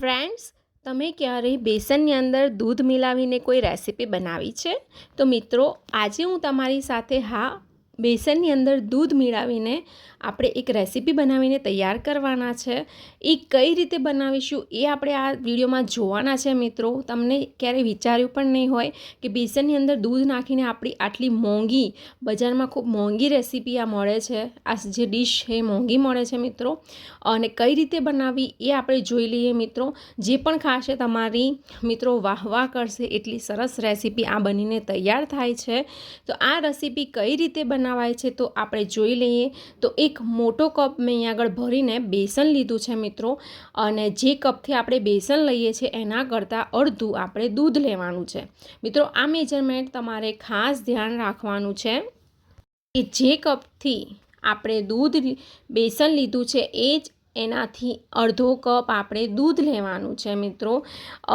Friends તમે ક્યારેય બેસનની અંદર દૂધ મિલાવીને કોઈ રેસીપી બનાવી છે? તો મિત્રો, આજે હું તમારી સાથે હા બેસનની અંદર દૂધ મેળાવીને આપણે એક રેસીપી બનાવીને તૈયાર કરવાના છે. એ કઈ રીતે બનાવીશું એ આપણે આ વિડીયોમાં જોવાના છે મિત્રો. તમને ક્યારેય વિચાર્યું પણ નહીં હોય કે બેસનની અંદર દૂધ નાખીને આપણી આટલી મોંઘી, બજારમાં ખૂબ મોંઘી રેસીપી આ મળે છે. આ જે ડીશ છે એ મોંઘી મળે છે મિત્રો. અને કઈ રીતે બનાવવી એ આપણે જોઈ લઈએ મિત્રો. જે પણ ખાશે તમારી મિત્રો વાહ વાહ કરશે. એટલી સરસ રેસીપી આ બનીને તૈયાર થાય છે. તો આ રેસીપી કઈ રીતે બનાવાય છે તો આપણે જોઈ લઈએ. તો એક મોટો કપ મેં અહીંયા આગળ ભરીને બેસન લીધું છે મિત્રો. અને જે કપથી આપણે બેસન લઈએ છીએ એના કરતાં અડધું આપણે દૂધ લેવાનું છે. મિત્રો, આ મેજરમેન્ટ તમારે ખાસ ધ્યાન રાખવાનું છે કે જે કપથી આપણે દૂધ બેસન લીધું છે એ જ એનાથી અડધો કપ આપણે દૂધ લેવાનું છે મિત્રો,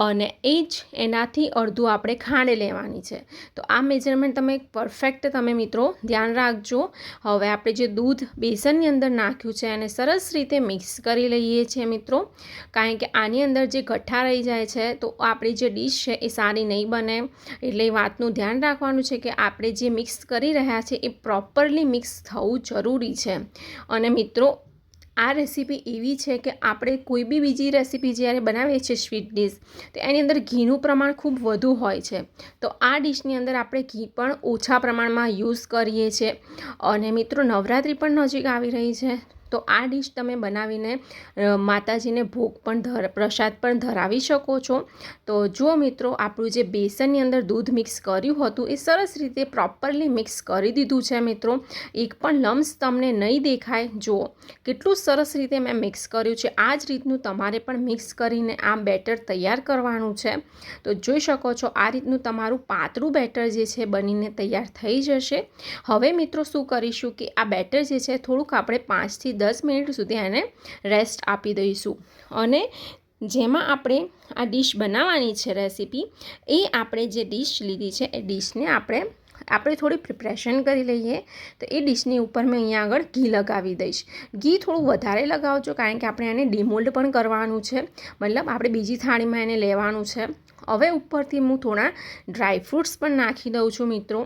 અને એ જ એનાથી અડધું આપણે ખાંડ લેવાની છે. તો આ મેજરમેન્ટ તમે પરફેક્ટ તમે મિત્રો ધ્યાન રાખજો. હવે આપણે જે દૂધ બેસનની અંદર નાખ્યું છે એને સરસ રીતે મિક્સ કરી લઈએ છીએ મિત્રો. કારણ કે આની અંદર જે ગઠ્ઠા રહી જાય છે, તો આપણી જે ડીશ છે એ સારી નહીં બને. એટલે એ વાતનું ધ્યાન રાખવાનું છે કે આપણે જે મિક્સ કરી રહ્યા છે એ પ્રોપરલી મિક્સ થવું જરૂરી છે. અને મિત્રો આ રેસીપી એવી છે કે આપણે કોઈ બી બીજી રેસીપી જ્યારે બનાવીએ છીએ સ્વીટ ડીશ, તો એની અંદર ઘીનું પ્રમાણ ખૂબ વધુ હોય છે. તો આ ડીશની અંદર આપણે ઘી પણ ઓછા પ્રમાણમાં યુઝ કરીએ છીએ. અને મિત્રો, નવરાત્રિ પણ નજીક આવી રહી છે. તો આ ડીશ તમે બનાવીને માતાજીને ભોગ પણ ધર, પ્રસાદ પણ ધરાવી શકો છો. તો જો મિત્રો, આપણું જે બેસનની અંદર દૂધ મિક્સ કર્યું હતું, એ સરસ રીતે પ્રોપરલી મિક્સ કરી દીધું છે મિત્રો. એક પણ લમ્સ તમને નહીં દેખાય. જુઓ, કેટલું સરસ રીતે મેં મિક્સ કર્યું છે. આ જ રીતનું તમારે પણ મિક્સ કરીને આ બેટર તૈયાર કરવાનું છે. તો જોઈ શકો છો, આ રીતનું તમારું પાતળું બેટર જે છે બનીને તૈયાર થઈ જશે. હવે મિત્રો શું કરીશું કે આ બેટર જે છે, થોડુંક આપણે પાંચથી દસ મિનિટ સુધી એને રેસ્ટ આપી દઈશું. અને જેમાં આપણે આ ડીશ બનાવવાની છે રેસીપી એ આપણે જે ડીશ લીધી છે, એ ડીશને આપણે આપણે થોડી પ્રિપરેશન કરી લઈએ. તો એ ડીશની ઉપર મેં અહીંયા આગળ ઘી લગાવી દઈશ. ઘી થોડું વધારે લગાવજો, કારણ કે આપણે એને ડિમોલ્ડ પણ કરવાનું છે. મતલબ આપણે બીજી થાળીમાં એને લેવાનું છે. હવે ઉપરથી હું થોડા ડ્રાયફ્રૂટ્સ પણ નાખી દઉં છું મિત્રો.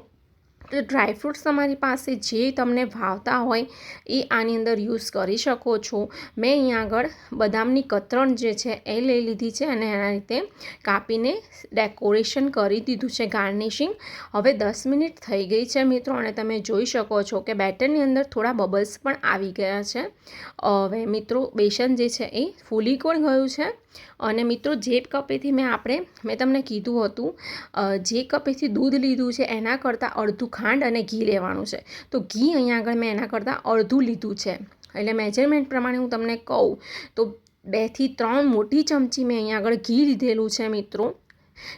તો ડ્રાયફ્રૂટ્સ તમારી પાસે જે તમને ભાવતા હોય એ આની અંદર યુઝ કરી શકો છો. મેં અહીંયા આગળ બદામની કતરણ જે છે એ લઈ લીધી છે અને એના રીતે કાપીને ડેકોરેશન કરી દીધું છે ગાર્નિશિંગ. હવે દસ મિનિટ થઈ ગઈ છે મિત્રો અને તમે જોઈ શકો છો કે બેટરની અંદર થોડા બબલ્સ પણ આવી ગયા છે. હવે મિત્રો બેસન જે છે એ ફૂલી પણ ગયું છે અને મિત્રો જે કપેથી મેં આપણે મેં તમને કીધું હતું જે કપેથી દૂધ લીધું છે એના કરતાં અડધું ખાંડ અને ઘી લેવાનું છે. તો ઘી અહીંયા આગળ મેં એના કરતાં અડધું લીધું છે. એટલે મેજરમેન્ટ પ્રમાણે હું તમને કહું, તો બેથી ત્રણ મોટી ચમચી મેં અહીંયા આગળ ઘી લીધેલું છે મિત્રો.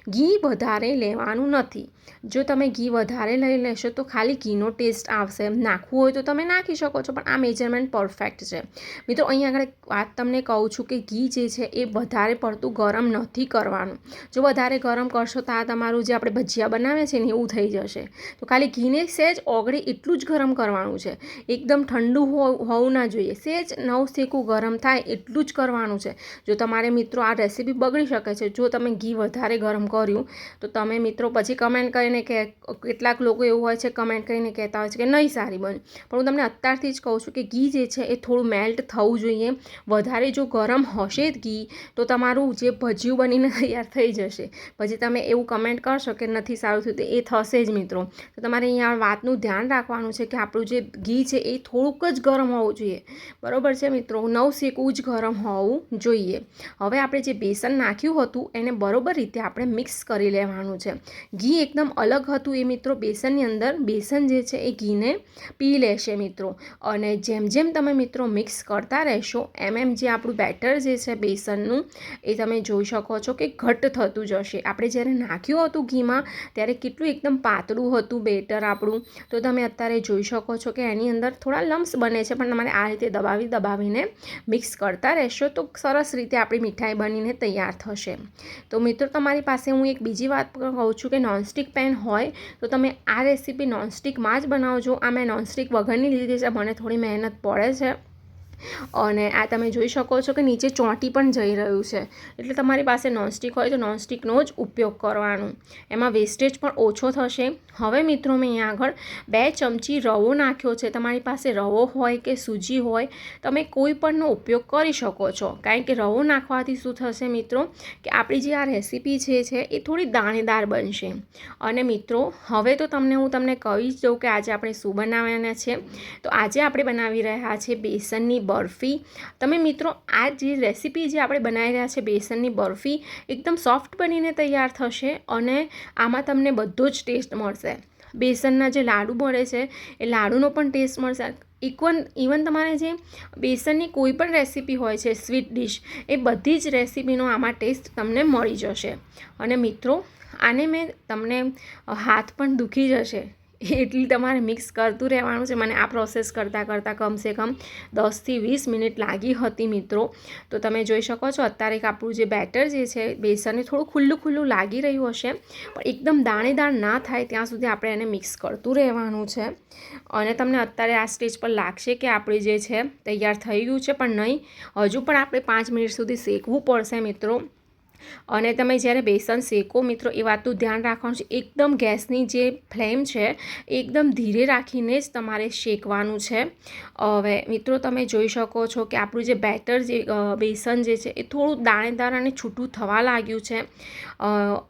ઘી વધારે લેવાનું નથી. જો તમે ઘી વધારે લઈ લેશો તો ખાલી ઘીનો ટેસ્ટ આવશે. નાખવું હોય તો તમે નાખી શકો છો, પણ આ મેજરમેન્ટ પરફેક્ટ છે. મિત્રો, અહીંયા આગળ વાત તમને કહું છું કે ઘી જે છે એ વધારે પડતું ગરમ નથી કરવાનું. જો વધારે ગરમ કરશો તો આ તમારું જે આપણે ભજીયા બનાવીએ છીએ ને એવું થઈ જશે. તો ખાલી ઘીને સહેજ ઓગળી એટલું જ ગરમ કરવાનું છે. એકદમ ઠંડુ હોવું ના જોઈએ. સહેજ નવ શેકું ગરમ થાય એટલું જ કરવાનું છે. જો તમારે મિત્રો આ રેસીપી બગડી શકે છે, જો તમે ઘી વધારે ગરમ કર્યું, તો તમે મિત્રો પછી કમેન્ટ કરીને કે કેટલાક લોકો એવું હોય છે કમેન્ટ કરીને કહેતા હોય છે કે નહીં સારી બની. પણ હું તમને અત્યારથી જ કહું છું કે ઘી જે છે એ થોડું મેલ્ટ થવું જોઈએ. વધારે જો ગરમ હશે જ ઘી, તો તમારું જે ભજીયું બનીને તૈયાર થઈ જશે. પછી તમે એવું કમેન્ટ કરશો કે નથી સારું થયું, તો એ થશે જ મિત્રો. તો તમારે અહીંયા વાતનું ધ્યાન રાખવાનું છે કે આપણું જે ઘી છે એ થોડુંક જ ગરમ હોવું જોઈએ. બરાબર છે મિત્રો? નવ શેકવું જ ગરમ હોવું જોઈએ. હવે આપણે જે બેસન નાખ્યું હતું, એને બરાબર રીતે આપણે મિક્સ કરી લેવાનું છે. ઘી એકદમ અલગ હતું એ મિત્રો બેસનની અંદર. બેસન જે છે એ ઘીને પી લેશે મિત્રો. અને જેમ જેમ તમે મિત્રો મિક્સ કરતા રહેશો, એમ એમ જે આપણું બેટર જે છે બેસનનું, એ તમે જોઈ શકો છો કે ઘટ્ટ થતું જશે આપણે જ્યારે નાખ્યું હતું ઘીમાં, ત્યારે કેટલું એકદમ પાતળું હતું બેટર આપણું. તો તમે અત્યારે જોઈ શકો છો કે એની અંદર થોડા લમ્સ બને છે, પણ તમારે આ રીતે દબાવી દબાવીને મિક્સ કરતા રહેશો તો સરસ રીતે આપણી મીઠાઈ બનીને તૈયાર થશે. તો મિત્રો તમારી પાસે હું એક બીજી વાત કહું છું કે નોનસ્ટિક પેન હોય, તો તમે આ રેસીપી નોનસ્ટિકમાં જ બનાવજો. આ મેં નોનસ્ટિક વગરની લીધી છે, મને થોડી મહેનત પડે છે. અને આ તમે જોઈ શકો છો કે નીચે ચોંટી પણ જઈ રહ્યું છે. એટલે તમારી પાસે નોનસ્ટિક હોય તો નોનસ્ટિકનો જ ઉપયોગ કરવાનો. એમાં વેસ્ટેજ પણ ઓછો થશે. હવે મિત્રો મેં અહીંયા આગળ બે ચમચી રવો નાખ્યો છે. તમારી પાસે રવો હોય કે સૂજી હોય, તમે કોઈ પણનો ઉપયોગ કરી શકો છો. કારણ કે રવો નાખવાથી શું થશે મિત્રો? કે આપણી જે આ રેસીપી છે એ થોડી દાણેદાર બનશે. અને મિત્રો, હવે તો તમને હું તમને કહી જ દઉં કે આજે આપણે શું બનાવવાના છે. તો આજે આપણે બનાવી રહ્યા છે બેસનની બરફી. તમે મિત્રો, આ જે રેસીપી જે આપણે બનાવી રહ્યા છે બેસનની બરફી, એકદમ સોફ્ટ બનીને તૈયાર થશે અને આમાં તમને બધો જ ટેસ્ટ મળશે. બેસનના જે લાડુ મળે છે, એ લાડુનો પણ ટેસ્ટ મળશે. ઇક્વન ઇવન તમારે જે બેસનની કોઈ પણ રેસીપી હોય છે, સ્વીટ ડિશ, એ બધી જ રેસીપીનો આમાં ટેસ્ટ તમને મળી જશે. અને મિત્રો, આને મેં તમને હાથ પણ દુખી જશે. એટલી તમારે મિક્સ કરતું રહેવાનું છે. મને આ પ્રોસેસ કરતાં કરતાં કમસે કમ દસથી વીસ મિનિટ લાગી હતી મિત્રો. તો તમે જોઈ શકો છો, અત્યારે આપણું જે બેટર જે છે, બેસનને થોડું ખુલ્લું ખુલ્લું લાગી રહ્યું હશે. પણ એકદમ દાણેદાર ના થાય ત્યાં સુધી આપણે એને મિક્સ કરતું રહેવાનું છે. અને તમને અત્યારે આ સ્ટેજ પર લાગશે કે આપણે જે છે, તૈયાર થઈ ગયું છે. પણ નહીં, હજુ પણ આપણે પાંચ મિનિટ સુધી શેકવું પડશે મિત્રો. અને તમે જ્યારે બેસન શેકો, મિત્રો, એ વાતનું ધ્યાન રાખવાનું છે. એકદમ ગેસની જે ફ્લેમ છે, એકદમ ધીરે રાખીને જ તમારે શેકવાનું છે. હવે, મિત્રો, તમે જોઈ શકો છો કે આપણું જે બેટર જે બેસન જે છે, એ થોડું દાણેદાર અને છૂટું થવા લાગ્યું છે.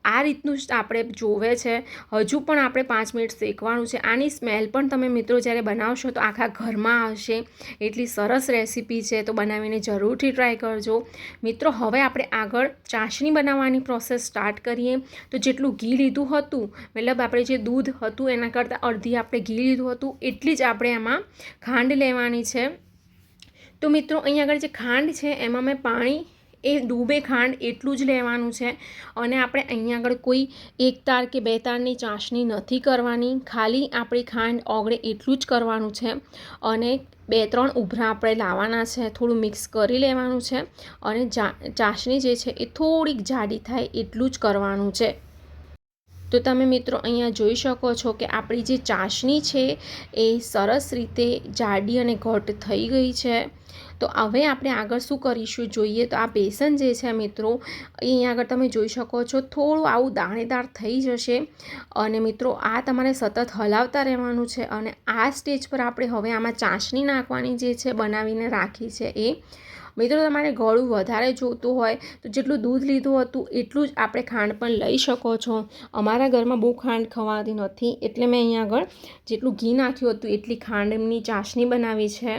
આ રીતનું જ આપણે જોવે છે. હજુ પણ આપણે પાંચ મિનિટ શેકવાનું છે. આની સ્મેલ પણ તમે, મિત્રો, જ્યારે બનાવશો તો આખા ઘરમાં આવશે. એટલી સરસ રેસીપી છે, તો બનાવીને જરૂરથી ટ્રાય કરજો. મિત્રો, હવે આપણે આગળ ચાસણી ચાસણી બનાવવાની પ્રોસેસ સ્ટાર્ટ કરીએ. તો જેટલું ઘી લીધું હતું, મતલબ આપણે જે દૂધ હતું એના કરતાં અડધી આપણે ઘી લીધું હતું, એટલી જ આપણે એમાં ખાંડ લેવાની છે. તો મિત્રો અહીંયા આગળ જે ખાંડ છે, એમાં મેં પાણી એ ડૂબે ખાંડ એટલું જ લેવાનું છે. અને આપણે અહીંયા આગળ કોઈ એક તાર કે બે તારની ચાસણી નથી કરવાની. ખાલી આપણી ખાંડ ઓગળે એટલું જ કરવાનું છે. અને બે ત્રણ ઉભરા આપણે લાવવાના છે. થોડું મિક્સ કરી લેવાનું છે. અને ચાસણી જે છે એ થોડીક જાડી થાય એટલું જ કરવાનું છે. તો તમે મિત્રો અહીંયા જોઈ શકો છો કે આપણી જે ચાસણી છે એ સરસ રીતે જાડી અને ઘટ થઈ ગઈ છે. તો હવે આપણે આગળ શું કરીશું? જોઈએ તો આ બેસન જે છે મિત્રો, એ અહીંયા આગળ તમે જોઈ શકો છો, થોડું આવું દાણેદાર થઈ જશે. અને મિત્રો, આ તમારે સતત હલાવતા રહેવાનું છે અને આ સ્ટેજ પર આપણે હવે આમાં ચાસણી નાખવાની જે છે બનાવીને રાખી છે એ. મિત્રો, તમારે ગળું વધારે જોતું હોય, તો જેટલું દૂધ લીધું હતું, એટલું જ આપણે ખાંડ પણ લઈ શકો છો. અમારા ઘરમાં બહુ ખાંડ ખવાતી નથી, એટલે મેં અહીંયા આગળ જેટલું ઘી નાખ્યું હતું, એટલી ખાંડની ચાસણી બનાવી છે.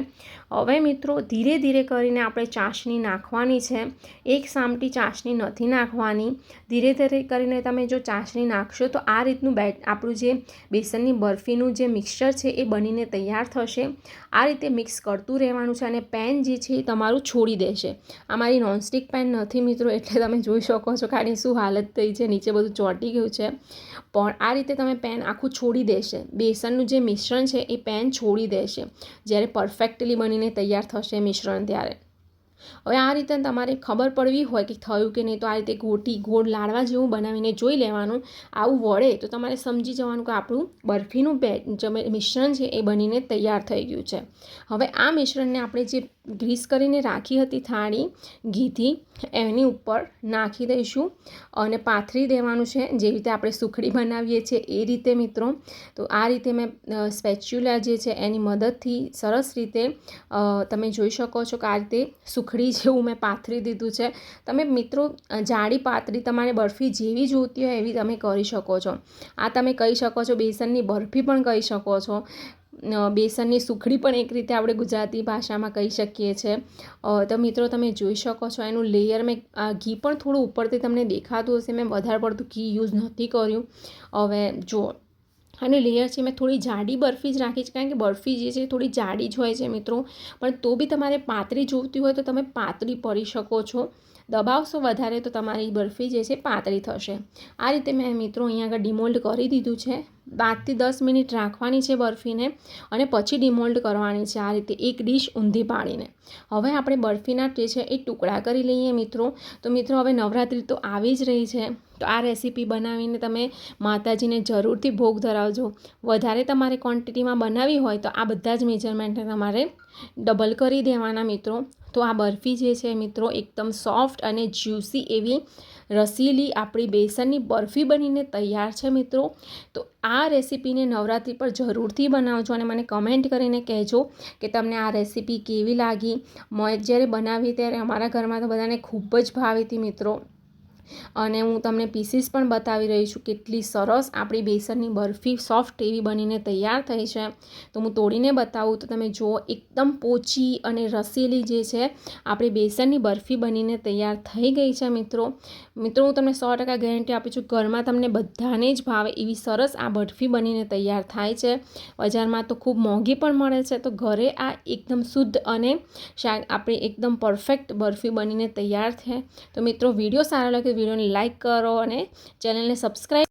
હવે મિત્રો, ધીરે ધીરે કરીને આપણે ચાસણી નાખવાની છે. એક સામટી ચાસણી નથી નાખવાની. ધીરે ધીરે કરીને તમે જો ચાસણી નાખશો, તો આ રીતનું બેટ આપણું જે બેસનની બરફીનું જે મિક્સચર છે, એ બનીને તૈયાર થશે. આ રીતે મિક્સ કરતું રહેવાનું છે અને પેન જે છે, એ તમારું છોડી દેશે. આ મારી નોનસ્ટિક પેન નથી મિત્રો, એટલે તમે જોઈ શકો છો કે આની શું હાલત થઈ છે, નીચે બધું ચોંટી ગયું છે. પણ આ રીતે તમે પેન આખું છોડી દેશે. બેસનનું જે મિશ્રણ છે, એ પેન છોડી દેશે. જ્યારે પરફેક્ટલી બનીને તૈયાર થશે મિશ્રણ ત્યારે. હવે આ રીતે તમારે ખબર પડવી હોય કે થયું કે નહીં, તો આ રીતે ગોટી, ગોળ લાડવા જેવું બનાવીને જોઈ લેવાનું. આવું વળે તો તમારે સમજી જવાનું કે આપણું બરફીનું મિશ્રણ છે એ બનીને તૈયાર થઈ ગયું છે. હવે આ મિશ્રણને આપણે જે ગ્રીસ કરીને રાખી હતી થાળી, ઘીથી એની ઉપર નાખી દઈશું અને પાથરી દેવાનું છે. જે રીતે આપણે સુખડી બનાવીએ છીએ એ રીતે મિત્રો. તો આ રીતે મેં સ્પેચ્યુલા જે છે એની મદદથી સરસ રીતે તમે જોઈ શકો છો કે આ રીતે સુખડી જેવું મેં પાથરી દીધું છે. તમે મિત્રો જાડી પાતળી તમારે બરફી જેવી જોતી હોય એવી તમે કરી શકો છો. આ તમે કહી શકો છો બેસનની બરફી પણ કહી શકો છો. બેસનની સુખડી પણ એક રીતે આપણે ગુજરાતી ભાષામાં કહી શકીએ છીએ તો મિત્રો તમે જોઈ શકો છો એનું લેયર મેં ઘી પણ થોડું ઉપરથી તમને દેખાતું હશે. મેં વધારે પડતું ઘી યુઝ નથી કર્યું. હવે જો અને લેયર છે, મેં થોડી જાડી બરફી જ રાખી છે, કારણ કે બરફી જે છે થોડી જાડી જ હોય છે મિત્રો. પણ તો બી તમારે પાતળી જોઈતી હોય તો તમે પાતળી પડી શકો છો. દબાવશો વધારે તો તમારી બરફી જે છે પાતળી થશે. આ રીતે મેં મિત્રો અહીંયા આગળ ડિમોલ્ડ કરી દીધું છે. પાંચથી દસ મિનિટ રાખવાની છે બરફીને અને પછી ડિમોલ્ડ કરવાની છે આ રીતે એક ડીશ ઊંધી પાડીને. હવે આપણે બરફીના જે છે એ ટુકડા કરી લઈએ મિત્રો. તો મિત્રો હવે નવરાત્રિ તો આવી જ રહી છે. તો આ રેસીપી બનાવીને તમે માતાજીને જરૂરથી ભોગ ધરાવજો. વધારે તમારે ક્વોન્ટિટીમાં બનાવી હોય તો આ બધા જ મેજરમેન્ટને તમારે ડબલ કરી દેવાના મિત્રો. તો આ બરફી જે છે મિત્રો એકદમ સોફ્ટ અને જ્યુસી એવી રસીલી આપણી બેસનની બરફી બનીને તૈયાર છે મિત્રો. તો આ રેસીપીને નવરાત્રિ પર જરૂરથી બનાવજો અને મને કમેન્ટ કરીને કહેજો કે તમને આ રેસીપી કેવી લાગી. મેં જ્યારે બનાવી ત્યારે અમારા ઘરમાં તો બધાને ખૂબ જ ભાવી હતી મિત્રો. અને હું તમને પીસીસ પણ બતાવી રહી છું કેટલી સરસ આપણી બેસનની બરફી સોફ્ટ એવી બનીને તૈયાર થઈ છે. તો હું તોડીને બતાવું તો તમે જુઓ, એકદમ પોચી અને રસીલી જે છે, આપણી બેસનની બરફી બનીને તૈયાર થઈ ગઈ છે મિત્રો. મિત્રો, હું તમને સો ટકા ગેરંટી આપું છું, ઘરમાં તમને બધાને જ ભાવે એવી સરસ આ બરફી બનીને તૈયાર થાય છે. બજારમાં તો ખૂબ મોંઘી પણ મળે છે, તો ઘરે આ એકદમ શુદ્ધ અને શાક આપણી એકદમ પરફેક્ટ બરફી બનીને તૈયાર છે. તો મિત્રો, વીડિયો સારો લાગે વિડીયોને લાઇક કરો અને ચેનલને સબસ્ક્રાઈબ